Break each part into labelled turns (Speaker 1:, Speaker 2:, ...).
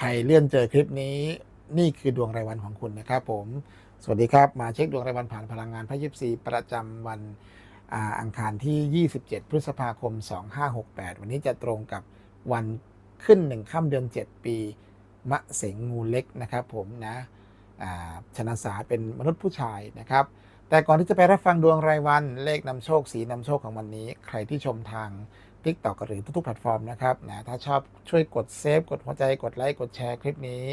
Speaker 1: ใครเลื่อนเจอคลิปนี้ นี่คือดวงรายวันของคุณนะครับผม สวัสดีครับมาเช็คดวงรายวันผ่านพลังงานพระยิปซีประจำวันอ,อังคารที่ 27 พฤษภาคม 2568 วันนี้จะตรงกับวันขึ้นหนึ่งค่ำเดือน 7 ปี มะเสงงูเล็กนะครับผมนะอาชนะสาเป็นมนุษย์ผู้ชายนะครับ แต่ก่อนที่จะไปรับฟังดวงรายวันเลขนำโชคสีนำโชคของวันนี้ ใครที่ชมทาง TikTok หรือทุกๆแพลตฟอร์มนะครับนะถ้าชอบช่วยกดเซฟกดหัวใจกดไลค์กดแชร์คลิปนี้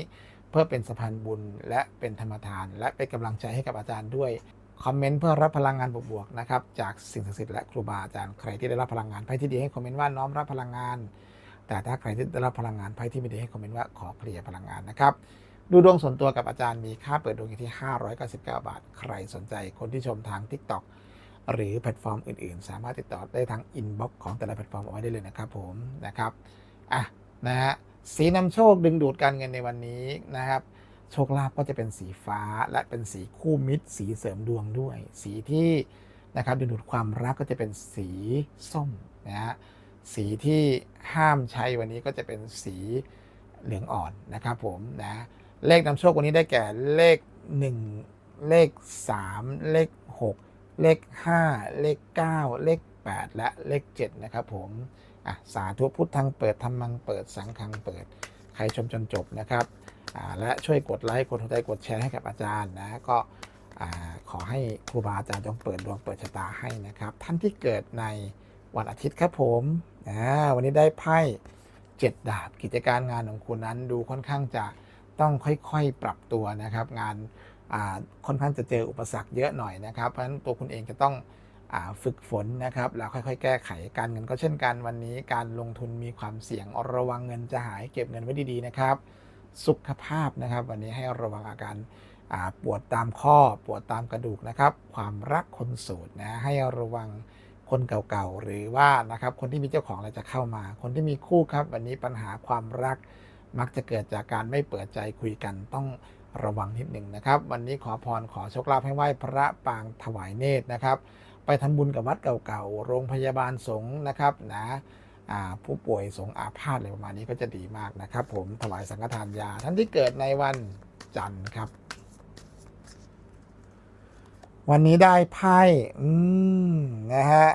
Speaker 1: เพื่อเป็นสะพานบุญและเป็นธรรมทาน และเป็นกำลังใจให้กับอาจารย์ด้วยคอมเมนต์เพื่อรับพลังงานบวกๆนะครับจากสิ่งศักดิ์สิทธิ์และครูบาอาจารย์ใครที่ได้รับพลังงานไพ่ที่ดีให้คอมเมนต์ว่าน้อมรับพลังงาน แต่ถ้าใครที่ได้รับพลังงานไพ่ที่ไม่ดีให้คอมเมนต์ว่าขอเคลียร์พลังงานนะครับดูดวงส่วนตัวกับอาจารย์มีค่าเปิดดวงอยู่ที่ 599 บาท ใครสนใจคนที่ชมทาง TikTok หรือแพลตฟอร์มอื่นๆ สามารถติดต่อได้ทางอินบ็อกซ์ของแต่ละแพลตฟอร์มเอาไว้ได้เลยนะครับผมนะครับอะนะฮะสีนำโชคดึงดูดการเงินในวันนี้นะครับ โชคลาภก็จะเป็นสีฟ้าและเป็นสีคู่มิตร สีเสริมดวงด้วย สีที่นะครับดึงดูดความรักก็จะเป็นสีส้มนะฮะสีที่ห้ามใช้วันนี้ก็จะเป็นสีเหลืองอ่อนนะครับผมนะเลขนำโชควันนี้ได้แก่เลข 1 เลข 3 เลข 6 เลข 5 เลข 9 เลข 8 และเลข 7 นะครับผมอะสาธุพุทธังเปิดธรรมังเปิดสังฆังเปิด ใครชมจนจบนะครับอ่าและช่วยกดไลค์กดหัวใจกดแชร์ให้กับอาจารย์นะก็อ่าขอให้ครูบาอาจารย์จงเปิดดวงเปิดชะตาให้นะครับ ท่านที่เกิดในวันอาทิตย์ครับผมอ่าวันนี้ได้ไพ่เจ็ดดาบกิจการงานของคุณนั้นดูค่อนข้างจะต้องค่อยๆปรับตัวนะครับ งาน ค่อนข้างจะเจออุปสรรคเยอะหน่อยนะครับ เพราะฉะนั้นตัวคุณเองจะต้องอฝึกฝนนะครับแล้วค่อยๆ แก้ไขการเงินก็เช่นกันวันนี้การลงทุนมีความเสี่ยงระวังเงินจะหายเก็บเงินไว้ดีๆนะครับ สุขภาพนะครับ วันนี้ให้ระวังอาการาปวดตามข้อปวดตามกระดูกนะครับ ความรักคนโสดนะให้ระวังคนเก่าๆหรือว่านะครับคนที่มีเจ้าของอะไรจะเข้ามา คนที่มีคู่ครับ วันนี้ปัญหาความรักมักจะเกิดจากการไม่เปิดใจคุยกันต้อง ระวังนิดหนึ่งนะครับ วันนี้ขอพรขอโชคลาภให้ไหว้พระปางถวายเนตรนะครับ ไปทำบุญกับวัดเก่าๆ โรงพยาบาลสงฆ์นะครับนะผู้ป่วยสงอาพาธอะไรประมาณนี้ก็จะดีมากนะครับ ผมถวายสังฆทานยา ท่านที่เกิดในวันจันทร์ครับ วันนี้ได้ไพ่ อืม นะฮะ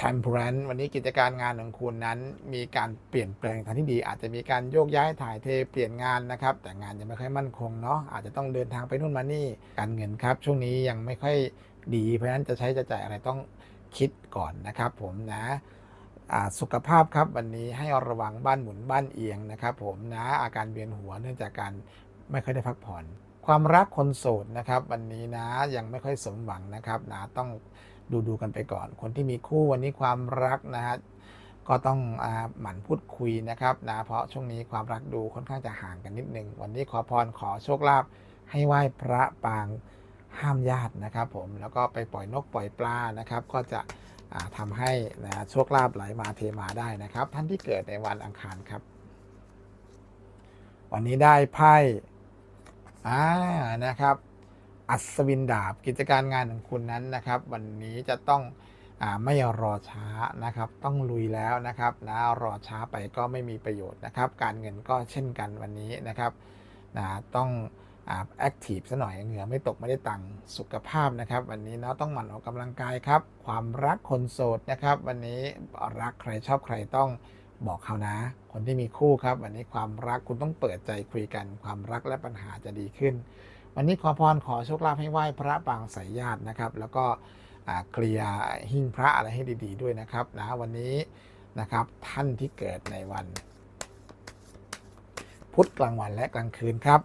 Speaker 1: temperance วันนี้กิจการงานของคุณนั้น มีการเปลี่ยนแปลงทางที่ดี อาจจะมีการโยกย้ายถ่ายเทเปลี่ยนงานนะครับ แต่งานยังไม่ค่อยมั่นคงเนาะอาจจะต้องเดินทางไปนู่นมานี่การเงินครับ ช่วงนี้ยังไม่ค่อยดี เพราะฉะนั้นจะใช้จะจ่ายอะไรต้องคิดก่อนนะครับผมนะสุขภาพครับวันนี้ให้ระวังบ้านหมุนบ้านเอียงนะครับ ผมนะอาการเวียนหัวเนื่องจากการไม่ค่อยได้พักผ่อน ความรักคนโสดนะครับ วันนี้นะยังไม่ค่อยสมหวังนะครับนะต้อง ดูดูกันไปก่อน คนที่มีคู่วันนี้ความรักนะฮะก็ต้องอหมั่นพูดคุยนะครับนะเพราะช่วงนี้ความรักดูค่อนข้างจะห่างกันนิดหนึ่งวันนี้ขอพรขอโชคลาภให้ไหว้พระปางห้ามญาตินะครับ ผมแล้วก็ไปปล่อยนกปล่อยปลานะครับ ก็จะอ่าทำให้นะโชคลาภไหลมาเทมาได้นะครับ ท่านที่เกิดในวันอังคารครับ วันนี้ได้ไพ่อ่านะครับ อัศวินดาบกิจการงานของคุณนั้นนะครับ วันนี้จะต้องอไม่รอช้านะครับ ต้องลุยแล้วนะครับนะรอช้าไปก็ไม่มีประโยชน์นะครับ การเงินก็เช่นกันวันนี้นะครับนะต้องแอคทีฟซะหน่อยเหงื่อไม่ตกไม่ได้ตังค์สุขภาพนะครับ วันนี้เนาะต้องหมั่นออกกำลังกายครับ ความรักคนโสดนะครับ วันนี้รักใครชอบใครต้องบอกเขานะ คนที่มีคู่ครับ วันนี้ความรักคุณต้องเปิดใจคุยกัน ความรักและปัญหาจะดีขึ้น วันนี้ขอพรขอโชคลาภให้ไหว้พระปางสายญาตินะครับ แล้วก็เคลียร์หิ้งพระอะไรให้ดี ๆ ด้วยนะครับนะวันนี้นะครับท่านที่เกิดในวัน พุธกลางวันและกลางคืนครับ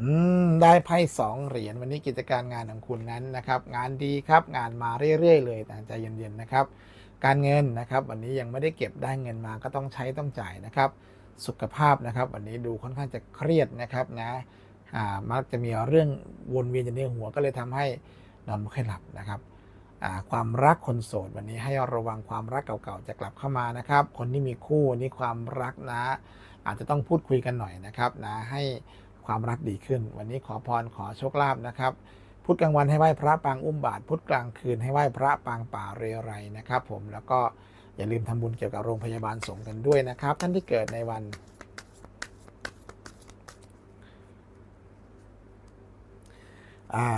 Speaker 1: อืมได้ไพ่สองเหรียญวันนี้กิจการงานของคุณนั้นนะครับ งานดีครับงานมาเรื่อยๆเลยแต่ใจเย็นๆนะครับ การเงินนะครับ วันนี้ยังไม่ได้เก็บได้เงินมาก็ต้องใช้ต้องจ่ายนะครับ สุขภาพนะครับ วันนี้ดูค่อนข้างจะเครียดนะครับนะ มักจะมีเรื่องวนเวียนอยู่ในหัวก็เลยทำให้นอนไม่ค่อยหลับนะครับความรักคนโสดวันนี้ให้ระวังความรักเก่าๆจะกลับเข้ามานะครับ คนที่มีคู่วันนี้ความรักนะ อาจจะต้องพูดคุยกันหน่อยนะครับนะให้ความรักดีขึ้น วันนี้ขอพรขอโชคลาภนะครับพุธกลางวันให้ไหว้พระปางอุ้มบาทพุธกลางคืนให้ไหว้พระปางป่าเรไรนะครับ ผมแล้วก็อย่าลืมทำบุญเกี่ยวกับโรงพยาบาลสงกันด้วยนะครับ ท่านที่เกิดในวัน อ่า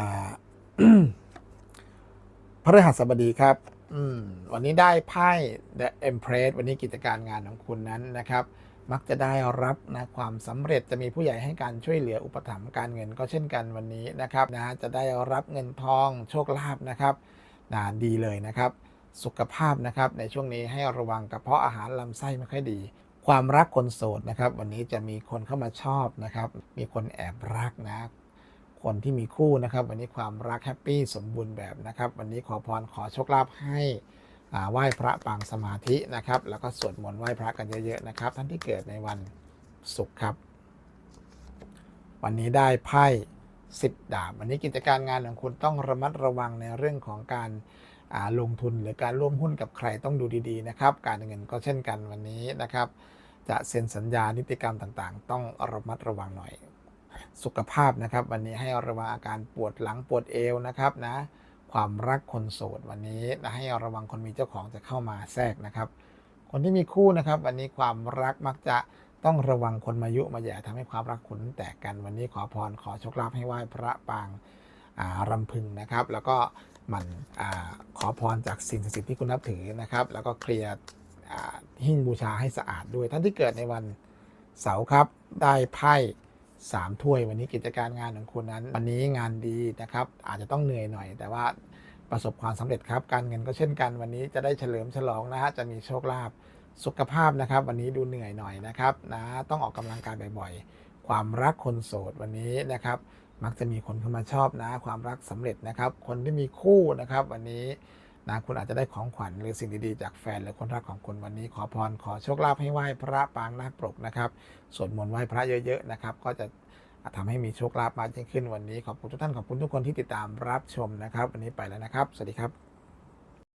Speaker 1: พฤหัสบดีครับวันนี้ได้ไพ่ The Empress วันนี้กิจการงานของคุณนั้นนะครับ มักจะได้รับนะความสำเร็จจะมีผู้ใหญ่ให้การช่วยเหลืออุปถัมภ์การเงินก็เช่นกันวันนี้นะครับนะจะได้รับเงินทองโชคลาภนะครับนะดีเลยนะครับ สุขภาพนะครับในช่วงนี้ให้ระวังกระเพาะอาหารลำไส้ไม่ค่อยดี ความรักคนโสดนะครับ วันนี้จะมีคนเข้ามาชอบนะครับ มีคนแอบรักนะ คนที่มีคู่นะครับ วันนี้ความรักแฮปปี้สมบูรณ์แบบนะครับ วันนี้ขอพรขอโชคลาภให้ไหว้พระปางสมาธินะครับ แล้วก็สวดมนต์ไหว้พระกันเยอะๆนะครับ ท่านที่เกิดในวันศุกร์ครับ วันนี้ได้ไพ่สิบดาบ วันนี้กิจการงานของคุณต้องระมัดระวังในเรื่องของการาลงทุนหรือการร่วมหุ้นกับใครต้องดูดีๆนะครับ การเงินก็เช่นกันวันนี้นะครับ จะเซ็นสัญญานิติกรรมต่างๆ ต้องระมัดระวังหน่อย สุขภาพนะครับ วันนี้ให้ระวังอาการปวดหลังปวดเอวนะครับนะความรักคนโสดวันนี้นะให้ระวังคนมีเจ้าของจะเข้ามาแทรกนะครับ คนที่มีคู่นะครับ วันนี้ความรักมักจะต้องระวังคนมายุมาแย่ทำให้ความรักคุณแตกกัน วันนี้ขอพรขอโชคลาภให้ไหว้พระปางรำพึงนะครับ แล้วก็หมันอขอพรจากสิ่งศักดิ์สิทธิ์ที่คุณนับถือนะครับ แล้วก็เคลียร์หิ้งบูชาให้สะอาดด้วย ท่านที่เกิดในวันเสาร์ครับได้ไพ่ สามถ้วยวันนี้กิจการงานของคุณนั้น วันนี้งานดีนะครับ อาจจะต้องเหนื่อยหน่อย แต่ว่าประสบความสำเร็จครับ การเงินก็เช่นกัน วันนี้จะได้เฉลิมฉลองนะฮะจะมีโชคลาภสุขภาพนะครับ วันนี้ดูเหนื่อยหน่อยนะครับนะต้องออกกำลังกายบ่อยๆ ความรักคนโสดวันนี้นะครับ มักจะมีคนเข้ามาชอบนะ ความรักสำเร็จนะครับ คนที่มีคู่นะครับ วันนี้ นะคุณอาจจะได้ของขวัญหรือสิ่งดีๆ จากแฟนหรือคนรักของคุณวันนี้ ขอพรขอโชคลาภให้ไหว้พระปางนาคปรกนะครับสวดมนต์ไหว้พระเยอะๆนะครับก็จะทำให้มีโชคลาภมากยิ่งขึ้นวันนี้ขอบคุณทุกท่านขอบคุณทุกคนที่ติดตามรับชมนะครับ วันนี้ไปแล้วนะครับ สวัสดีครับ